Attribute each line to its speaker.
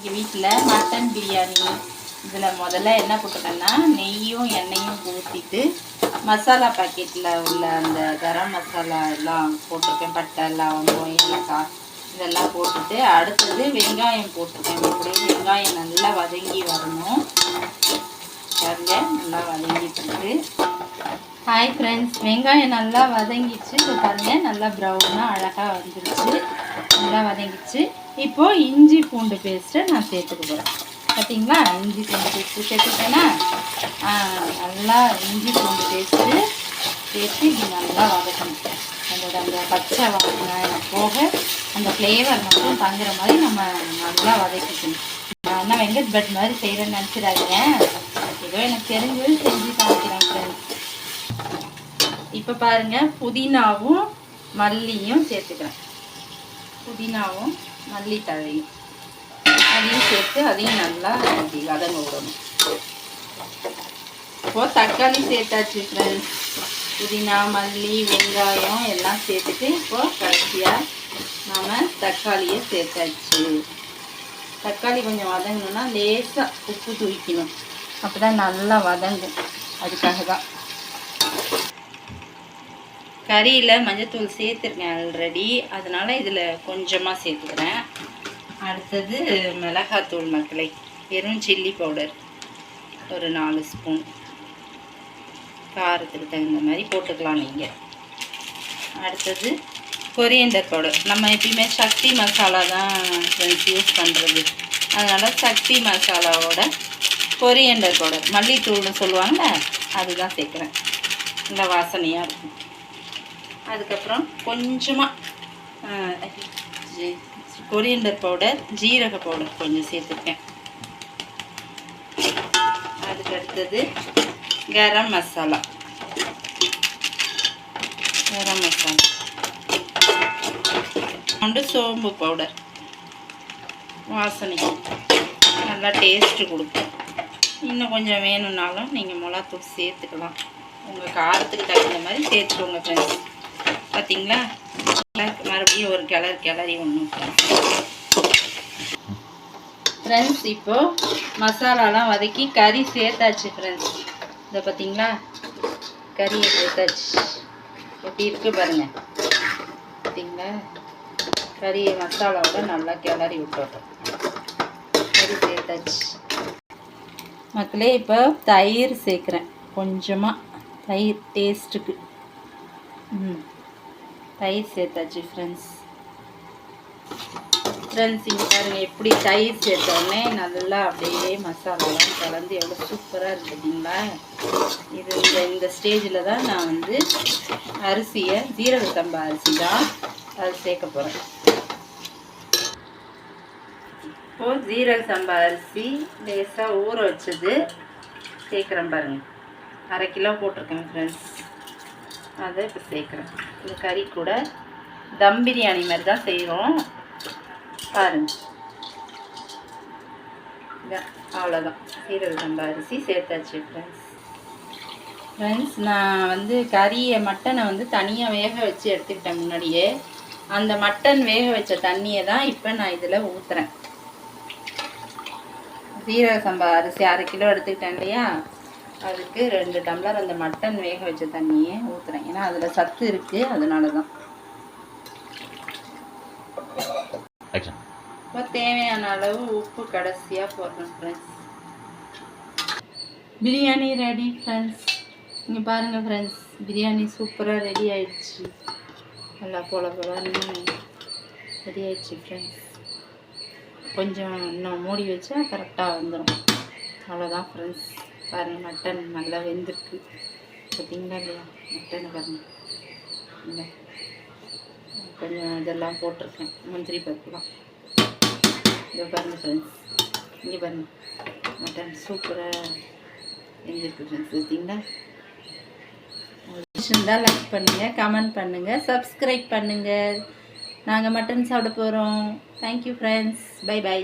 Speaker 1: எங்கள் வீட்டில் மட்டன் பிரியாணி. இதில் முதல்ல என்ன போட்டிருக்கேன்னா நெய்யும் எண்ணெயும் ஊற்றிட்டு மசாலா பாக்கெட்டில் உள்ள அந்த கரம் மசாலா எல்லாம் போட்டிருக்கேன். பட்டை லவங்கம் ஏலக்காய் இதெல்லாம் போட்டுட்டு அடுத்தது வெங்காயம் போட்டிருக்கேன். இப்படி வெங்காயம் நல்லா வதங்கி வரணும். பாருங்க நல்லா வதங்கிட்டு ஹாய் ஃப்ரெண்ட்ஸ் வெங்காயம் நல்லா வதங்கிச்சு இப்போ பாருங்கள் நல்லா ப்ரௌனாக அழகாக வந்துருச்சு. நல்லா வதங்கிச்சு இப்போ இஞ்சி பூண்டு பேஸ்ட்டை நான் சேர்த்துக்க போகிறேன் பார்த்தீங்களா இஞ்சி பூண்டு பேஸ்ட்டு சேர்த்துட்டேன்னா நல்லா இஞ்சி பூண்டு பேஸ்ட்டு சேர்த்து இது நல்லா வதக்கணும். அதோட அந்த பச்சை வாங்கின போக அந்த ஃப்ளேவர் மட்டும் தங்குற மாதிரி நம்ம நல்லா வதக்கிக்கணும். நான் வெங்கட் பட் மாதிரி செய்கிறேன்னு நினச்சிடாதீங்க. ஏதோ எனக்கு தெரிஞ்சது செஞ்சு காமிக்கிறேன் ஃப்ரெண்ட்ஸ் இப்போ பாருங்க புதினாவும் மல்லியும் சேர்த்துக்கிறேன். புதினாவும் மல்லி தழையும் அதையும் சேர்த்து அதையும் நல்லா அப்படி வதங்க விடணும். இப்போ தக்காளி சேர்த்தாச்சு ஃப்ரெண்ட்ஸ் புதினா மல்லி வெங்காயம் எல்லாம் சேர்த்துட்டு இப்போ கடைசியாக நாம் தக்காளியை சேர்த்தாச்சு. தக்காளி கொஞ்சம் வதங்கணும்னா லேசாக உப்பு தூக்கணும் அப்போ தான் நல்லா வதங்கும். அதுக்காக தான் கறியில் மஞ்சத்தூள் சேர்த்துருக்கேன் ஆல்ரெடி அதனால் இதில் கொஞ்சமாக சேர்த்துக்கிறேன். அடுத்தது மிளகாத்தூள் மக்களை வெறும் சில்லி பவுடர் ஒரு நாலு ஸ்பூன் காரத்துக்கு தகுந்த மாதிரி போட்டுக்கலாம் நீங்கள் அடுத்தது கொரியண்டர் பவுடர் நம்ம எப்பயுமே சக்தி மசாலா தான் ஃப்ரெண்ட்ஸ் யூஸ் பண்ணுறது அதனால் சக்தி மசாலாவோட கொரியண்டர் பவுடர் மல்லித்தூள்னு சொல்லுவாங்கள்ல அதுதான் சேர்க்குறேன். நல்லா வாசனையாக இருக்கும். அதுக்கப்புறம் கொஞ்சமாக கொரியண்டர் பவுடர் ஜீரக பவுடர் கொஞ்சம் சேர்த்துருக்கேன். அதுக்கு அடுத்தது கரம் மசாலா. கரம் மசாலா. கொண்டு சோம்பு பவுடர். வாசனைக்கு நல்லா டேஸ்ட்டு கொடுக்கும். இன்னும் கொஞ்சம் வேணும்னாலும் நீங்கள் மிளகாத்தூள் சேர்த்துக்கலாம். உங்கள் காரத்துக்கு தகுந்த மாதிரி சேர்த்துக்கோங்க ஃப்ரெண்ட்ஸ் கலர் கிளறி ஒன்று ஃப்ரெண்ட்ஸ் இப்போ மசாலாலாம் வதக்கி கறி சேர்த்தாச்சு ஃப்ரெண்ட்ஸ் இதை பார்த்தீங்களா கறியை சேர்த்தாச்சு. எப்படி இருக்கு பாருங்க. பார்த்தீங்களா கறியை மசாலாவோட நல்லா கிளறி விட்டுட்டோம் கறி சேர்த்தாச்சு. மக்களே இப்போ தயிர் சேர்க்குறேன். கொஞ்சமாக தயிர் டேஸ்ட்டுக்கு ம். தயிர் சேர்த்தாச்சு ஃப்ரெண்ட்ஸ் ஃப்ரெண்ட்ஸ் இங்கே பாருங்கள் எப்படி தயிர் சேர்த்தோடனே நல்லா அப்படியே மசாலாலாம் கலந்து எவ்வளோ சூப்பராக இருக்குதுங்களா இது இந்த இந்த ஸ்டேஜில் தான் நான் வந்து அரிசியை ஜீரக சம்பா அரிசி தான் அது சேர்க்க போகிறேன் இப்போது ஜீரக சம்பா அரிசி லேசாக ஊற வச்சது சேர்க்குறேன் பாருங்கள் அரை கிலோ போட்டிருக்கேன் ஃப்ரெண்ட்ஸ் அதை இப்போ சேர்க்குறேன். இந்த கறி கூட தம் பிரியாணி மாதிரி தான் செய்கிறோம் பாருங்க. இதான் அவ்வளோதான் சீரக சம்பா அரிசி சேர்த்தாச்சு ஃப்ரெண்ட்ஸ் ஃப்ரெண்ட்ஸ் நான் வந்து கறியை மட்டனை வந்து தனியாக வேக வச்சு எடுத்துக்கிட்டேன் முன்னாடியே. அந்த மட்டன் வேக வச்ச தண்ணியை தான் இப்போ நான் இதில் ஊற்றுறேன் சீரக சம்பா அரிசி அரை கிலோ எடுத்துக்கிட்டேன் இல்லையா? அதுக்கு ரெண்டு டம்ளர் அந்த மட்டன் வேக வச்ச தண்ணியை ஊற்றுறேன் ஏன்னா அதில் சத்து இருக்குது அதனால தான்
Speaker 2: ஆக்ஷன்
Speaker 1: இப்போ தேவையான அளவு உப்பு கடைசியாக போடுறேன் ஃப்ரெண்ட்ஸ் பிரியாணி ரெடி ஃப்ரெண்ட்ஸ் இங்கே பாருங்கள் ஃப்ரெண்ட்ஸ் பிரியாணி சூப்பராக ரெடி ஆயிடுச்சு. நல்லா போல போலன்னு ரெடி ஆயிடுச்சு ஃப்ரெண்ட்ஸ் கொஞ்சம் இன்னும் மூடி வச்சா கரெக்டாக வந்துடும் அவ்வளோதான் ஃப்ரெண்ட்ஸ் பாருங்கள் மட்டன் நல்லா வெந்திருக்கு. பார்த்தீங்களா இல்லையா? மட்டன் பாருங்கள் இல்லை கொஞ்சம் இதெல்லாம் போட்டிருக்கேன். முந்திரி பருப்புலாம். இங்கே பாருங்க ஃப்ரெண்ட்ஸ் இங்கே பாருங்க. மட்டன் சூப்பராக எழுந்திருக்கு ஃப்ரெண்ட்ஸ் பார்த்தீங்களா இருந்தால் லைக் பண்ணுங்கள் கமெண்ட் பண்ணுங்கள் சப்ஸ்கிரைப் பண்ணுங்கள் நாங்கள் மட்டன் சாப்பிட போகிறோம் தேங்க்யூ ஃப்ரெண்ட்ஸ் பை பை